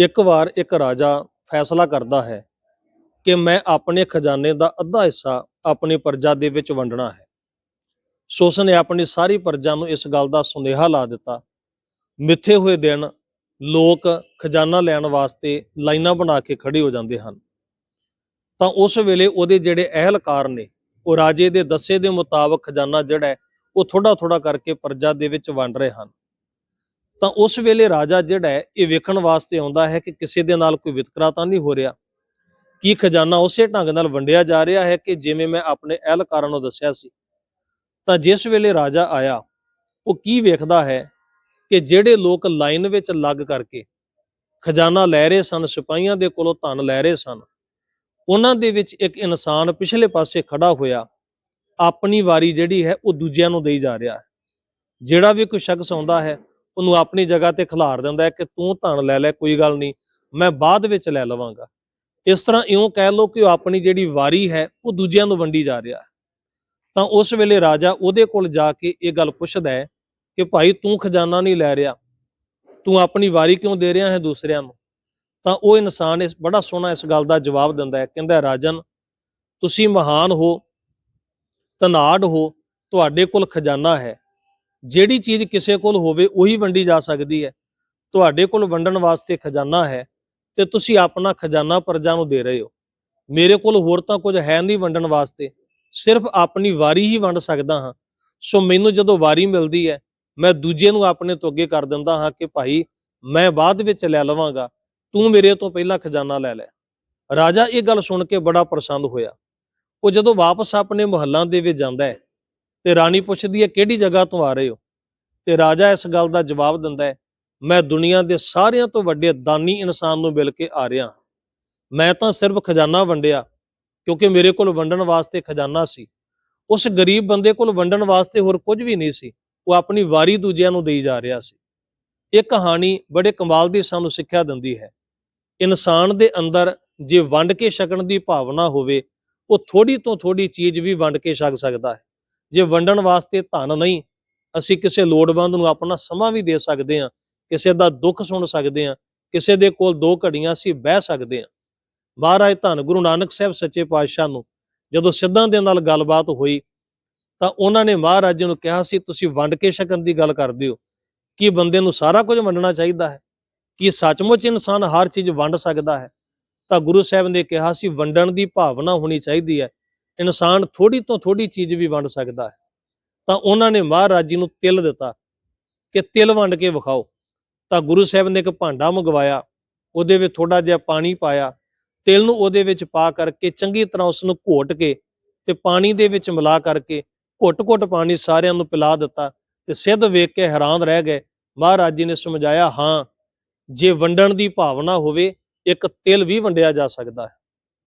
ਇੱਕ ਵਾਰ ਇੱਕ ਰਾਜਾ ਫੈਸਲਾ ਕਰਦਾ ਹੈ ਕਿ ਮੈਂ ਆਪਣੇ ਖਜ਼ਾਨੇ ਦਾ ਅੱਧਾ ਹਿੱਸਾ ਆਪਣੀ ਪ੍ਰਜਾ ਦੇ ਵਿੱਚ ਵੰਡਣਾ ਹੈ। ਸੋ ਉਸਨੇ ਆਪਣੀ ਸਾਰੀ ਪ੍ਰਜਾ ਨੂੰ ਇਸ ਗੱਲ ਦਾ ਸੁਨੇਹਾ ਲਾ ਦਿੱਤਾ। ਮਿੱਥੇ ਹੋਏ ਦਿਨ ਲੋਕ ਖਜ਼ਾਨਾ ਲੈਣ ਵਾਸਤੇ ਲਾਈਨਾਂ ਬਣਾ ਕੇ ਖੜੇ ਹੋ ਜਾਂਦੇ ਹਨ। ਤਾਂ ਉਸ ਵੇਲੇ ਉਹਦੇ ਜਿਹੜੇ ਅਹਿਲਕਾਰ ਨੇ, ਉਹ ਰਾਜੇ ਦੇ ਦੱਸੇ ਦੇ ਮੁਤਾਬਕ ਖਜ਼ਾਨਾ ਜਿਹੜਾ ਹੈ, ਉਹ ਥੋੜਾ ਥੋੜਾ ਕਰਕੇ ਪ੍ਰਜਾ ਦੇ ਵਿੱਚ ਵੰਡ ਰਹੇ ਹਨ। ਤਾਂ ਉਸ ਵੇਲੇ ਰਾਜਾ ਜਿਹੜਾ ਹੈ, ਇਹ ਵੇਖਣ ਵਾਸਤੇ ਆਉਂਦਾ ਹੈ ਕਿ ਕਿਸੇ ਦੇ ਨਾਲ ਕੋਈ ਵਿਤਕਰਾ ਤਾਂ ਨਹੀਂ ਹੋ ਰਿਹਾ। ਕੀ ਖਜ਼ਾਨਾ ਉਸੇ ਢੰਗ ਨਾਲ ਵੰਡਿਆ ਜਾ ਰਿਹਾ ਹੈ ਕਿ ਜਿਵੇਂ ਮੈਂ ਆਪਣੇ ਅਹਿਲਕਾਰਾਂ ਨੂੰ ਦੱਸਿਆ ਸੀ? ਤਾਂ ਜਿਸ ਵੇਲੇ ਰਾਜਾ ਆਇਆ, ਉਹ ਕੀ ਵੇਖਦਾ ਹੈ ਕਿ ਜਿਹੜੇ ਲੋਕ ਲਾਈਨ ਵਿੱਚ ਲੱਗ ਕਰਕੇ ਖਜ਼ਾਨਾ ਲੈ ਰਹੇ ਸਨ, ਸਿਪਾਹੀਆਂ ਦੇ ਕੋਲੋਂ ਧਨ ਲੈ ਰਹੇ ਸਨ, ਉਹਨਾਂ ਦੇ ਵਿੱਚ ਇੱਕ ਇਨਸਾਨ ਪਿਛਲੇ ਪਾਸੇ ਖੜਾ ਹੋਇਆ, ਆਪਣੀ ਵਾਰੀ ਜਿਹੜੀ ਹੈ ਉਹ ਦੂਜਿਆਂ ਨੂੰ ਦੇਈ ਜਾ ਰਿਹਾ ਹੈ। ਜਿਹੜਾ ਵੀ ਕੋਈ ਸ਼ਖਸ ਆਉਂਦਾ ਹੈ ਉਹਨੂੰ ਆਪਣੀ ਜਗ੍ਹਾ ਤੇ ਖਿਲਾਰ ਦਿੰਦਾ ਹੈ ਕਿ ਤੂੰ ਧਨ ਲੈ ਲੈ, ਕੋਈ ਗੱਲ ਨਹੀਂ, ਮੈਂ ਬਾਅਦ ਵਿੱਚ ਲੈ ਲਵਾਂਗਾ। ਇਸ ਤਰ੍ਹਾਂ ਇਉਂ ਕਹਿ ਲਓ ਕਿ ਉਹ ਆਪਣੀ ਜਿਹੜੀ ਵਾਰੀ ਹੈ, ਉਹ ਦੂਜਿਆਂ ਨੂੰ ਵੰਡੀ ਜਾ ਰਿਹਾ ਹੈ। ਤਾਂ ਉਸ ਵੇਲੇ ਰਾਜਾ ਉਹਦੇ ਕੋਲ ਜਾ ਕੇ ਇਹ ਗੱਲ ਪੁੱਛਦਾ ਹੈ ਕਿ ਭਾਈ ਤੂੰ ਖਜ਼ਾਨਾ ਨਹੀਂ ਲੈ ਰਿਹਾ, ਤੂੰ ਆਪਣੀ ਵਾਰੀ ਕਿਉਂ ਦੇ ਰਿਹਾ ਹੈ ਦੂਸਰਿਆਂ ਨੂੰ? ਤਾਂ ਉਹ ਇਨਸਾਨ ਇਸ, ਬੜਾ ਸੋਹਣਾ ਇਸ ਗੱਲ ਦਾ ਜਵਾਬ ਦਿੰਦਾ ਹੈ, ਕਹਿੰਦਾ ਰਾਜਨ, ਤੁਸੀਂ ਮਹਾਨ ਹੋ, ਧਨਾੜ ਹੋ, ਤੁਹਾਡੇ ਕੋਲ ਖਜ਼ਾਨਾ ਹੈ ਜਿਹੜੀ ਚੀਜ਼ ਕਿਸੇ ਕੋਲ ਹੋਵੇ ਉਹੀ ਵੰਡੀ ਜਾ ਸਕਦੀ ਹੈ। ਤੁਹਾਡੇ ਕੋਲ ਵੰਡਣ ਵਾਸਤੇ ਖਜ਼ਾਨਾ ਹੈ ਤੇ ਤੁਸੀਂ ਆਪਣਾ ਖਜ਼ਾਨਾ ਪਰਜਾ ਨੂੰ ਦੇ ਰਹੇ ਹੋ। ਮੇਰੇ ਕੋਲ ਹੋਰ ਤਾਂ ਕੁਝ ਹੈ ਨਹੀਂ ਵੰਡਣ ਵਾਸਤੇ। ਸਿਰਫ ਆਪਣੀ ਵਾਰੀ ਹੀ ਵੰਡ ਸਕਦਾ ਹਾਂ। ਸੋ ਮੈਨੂੰ ਜਦੋਂ ਵਾਰੀ ਮਿਲਦੀ ਹੈ, ਮੈਂ ਦੂਜੇ ਨੂੰ ਆਪਣੇ ਤੋਂ ਅੱਗੇ ਕਰ ਦਿੰਦਾ ਹਾਂ ਕਿ ਭਾਈ, ਮੈਂ ਬਾਅਦ ਵਿੱਚ ਲੈ ਲਵਾਂਗਾ। ਤੂੰ ਮੇਰੇ ਤੋਂ ਪਹਿਲਾਂ ਖਜ਼ਾਨਾ ਲੈ ਲੈ। ਰਾਜਾ ਇਹ ਗੱਲ ਸੁਣ ਕੇ ਬੜਾ ਪ੍ਰਸੰਨ ਹੋਇਆ। ਉਹ ਜਦੋਂ ਵਾਪਸ ਆਪਣੇ ਮੁਹੱਲਾਂ ਦੇ ਵਿੱਚ ਜਾਂਦਾ ਹੈ ਤੇ ਰਾਣੀ ਪੁੱਛਦੀ ਹੈ, ਕਿਹੜੀ ਜਗ੍ਹਾ ਤੋਂ ਆ ਰਹੇ ਹੋ? ਤੇ ਰਾਜਾ ਇਸ ਗੱਲ ਦਾ ਜਵਾਬ ਦਿੰਦਾ ਹੈ, ਮੈਂ ਦੁਨੀਆ ਦੇ ਸਾਰਿਆਂ ਤੋਂ ਵੱਡੇ ਦਾਨੀ ਇਨਸਾਨ ਨੂੰ ਮਿਲ ਕੇ ਆ ਰਿਹਾ ਮੈਂ ਤਾਂ ਸਿਰਫ ਖਜ਼ਾਨਾ ਵੰਡਿਆ, ਕਿਉਂਕਿ ਮੇਰੇ ਕੋਲ ਵੰਡਣ ਵਾਸਤੇ ਖਜ਼ਾਨਾ ਸੀ। ਉਸ ਗਰੀਬ ਬੰਦੇ ਕੋਲ ਵੰਡਣ ਵਾਸਤੇ ਹੋਰ ਕੁਝ ਵੀ ਨਹੀਂ ਸੀ। ਉਹ ਆਪਣੀ ਵਾਰੀ ਦੂਜਿਆਂ ਨੂੰ ਦੇਈ ਜਾ ਰਿਹਾ ਸੀ। ਇਹ ਕਹਾਣੀ ਬੜੇ ਕਮਾਲ ਦੀ ਸਾਨੂੰ ਸਿੱਖਿਆ ਦਿੰਦੀ ਹੈ। ਇਨਸਾਨ ਦੇ ਅੰਦਰ ਜੇ ਵੰਡ ਕੇ ਛਕਣ ਦੀ ਭਾਵਨਾ ਹੋਵੇ, ਉਹ ਥੋੜੀ ਤੋਂ ਥੋੜੀ ਚੀਜ਼ ਵੀ ਵੰਡ ਕੇ ਛਕ ਸਕਦਾ ਹੈ। ਜੇ ਵੰਡਣ ਵਾਸਤੇ ਧਨ ਨਹੀਂ, ਅਸੀਂ ਕਿਸੇ ਲੋੜਵੰਦ ਨੂੰ ਆਪਣਾ ਸਮਾਂ ਵੀ ਦੇ ਸਕਦੇ ਹਾਂ, ਕਿਸੇ ਦਾ ਦੁੱਖ ਸੁਣ ਸਕਦੇ ਹਾਂ, ਕਿਸੇ ਦੇ ਕੋਲ ਦੋ ਘੜੀਆਂ ਅਸੀਂ ਬਹਿ ਸਕਦੇ ਹਾਂ। ਮਹਾਰਾਜ ਧੰਨ ਗੁਰੂ ਨਾਨਕ ਸਾਹਿਬ ਸੱਚੇ ਪਾਤਸ਼ਾਹ ਨੂੰ ਜਦੋਂ ਸਿੱਧਾਂ ਦੇ ਨਾਲ ਗੱਲਬਾਤ ਹੋਈ, ਤਾਂ ਉਹਨਾਂ ਨੇ ਮਹਾਰਾਜ ਜੀ ਨੂੰ ਕਿਹਾ ਸੀ, ਤੁਸੀਂ ਵੰਡ ਕੇ ਛਕਣ ਦੀ ਗੱਲ ਕਰਦੇ ਹੋ। ਕੀ ਬੰਦੇ ਨੂੰ ਸਾਰਾ ਕੁਝ ਵੰਡਣਾ ਚਾਹੀਦਾ ਹੈ? ਕੀ ਸੱਚਮੁੱਚ ਇਨਸਾਨ ਹਰ ਚੀਜ਼ ਵੰਡ ਸਕਦਾ ਹੈ? ਤਾਂ ਗੁਰੂ ਸਾਹਿਬ ਨੇ ਕਿਹਾ ਸੀ, ਵੰਡਣ ਦੀ ਭਾਵਨਾ ਹੋਣੀ ਚਾਹੀਦੀ ਹੈ। ਇਨਸਾਨ ਥੋੜੀ ਤੋਂ ਥੋੜੀ ਚੀਜ਼ ਵੀ ਵੰਡ ਸਕਦਾ ਹੈ। ਤਾਂ ਉਹਨਾਂ ਨੇ ਮਹਾਰਾਜ ਜੀ ਨੂੰ ਤਿਲ ਦਿੱਤਾ ਕਿ ਤਿਲ ਵੰਡ ਕੇ ਵਿਖਾਓ। ਤਾਂ ਗੁਰੂ ਸਾਹਿਬ ਨੇ ਇੱਕ ਭਾਂਡਾ ਮੰਗਵਾਇਆ, ਉਹਦੇ ਵਿੱਚ ਥੋੜਾ ਜਿਹਾ ਪਾਣੀ ਪਾਇਆ, ਤਿਲ ਨੂੰ ਉਹਦੇ ਵਿੱਚ ਪਾ ਕਰਕੇ ਚੰਗੀ ਤਰ੍ਹਾਂ ਉਸ ਨੂੰ ਘੋਟ ਕੇ ਤੇ ਪਾਣੀ ਦੇ ਵਿੱਚ ਮਿਲਾ ਕਰਕੇ ਘੁੱਟ-ਘੁੱਟ ਪਾਣੀ ਸਾਰਿਆਂ ਨੂੰ ਪਿਲਾ ਦਿੱਤਾ ਤੇ ਸਿੱਧ ਵੇਖ ਕੇ ਹੈਰਾਨ ਰਹਿ ਗਏ। ਮਹਾਰਾਜ ਜੀ ਨੇ ਸਮਝਾਇਆ, ਹਾਂ, ਜੇ ਵੰਡਣ ਦੀ ਭਾਵਨਾ ਹੋਵੇ, ਇੱਕ ਤਿਲ ਵੀ ਵੰਡਿਆ ਜਾ ਸਕਦਾ ਹੈ।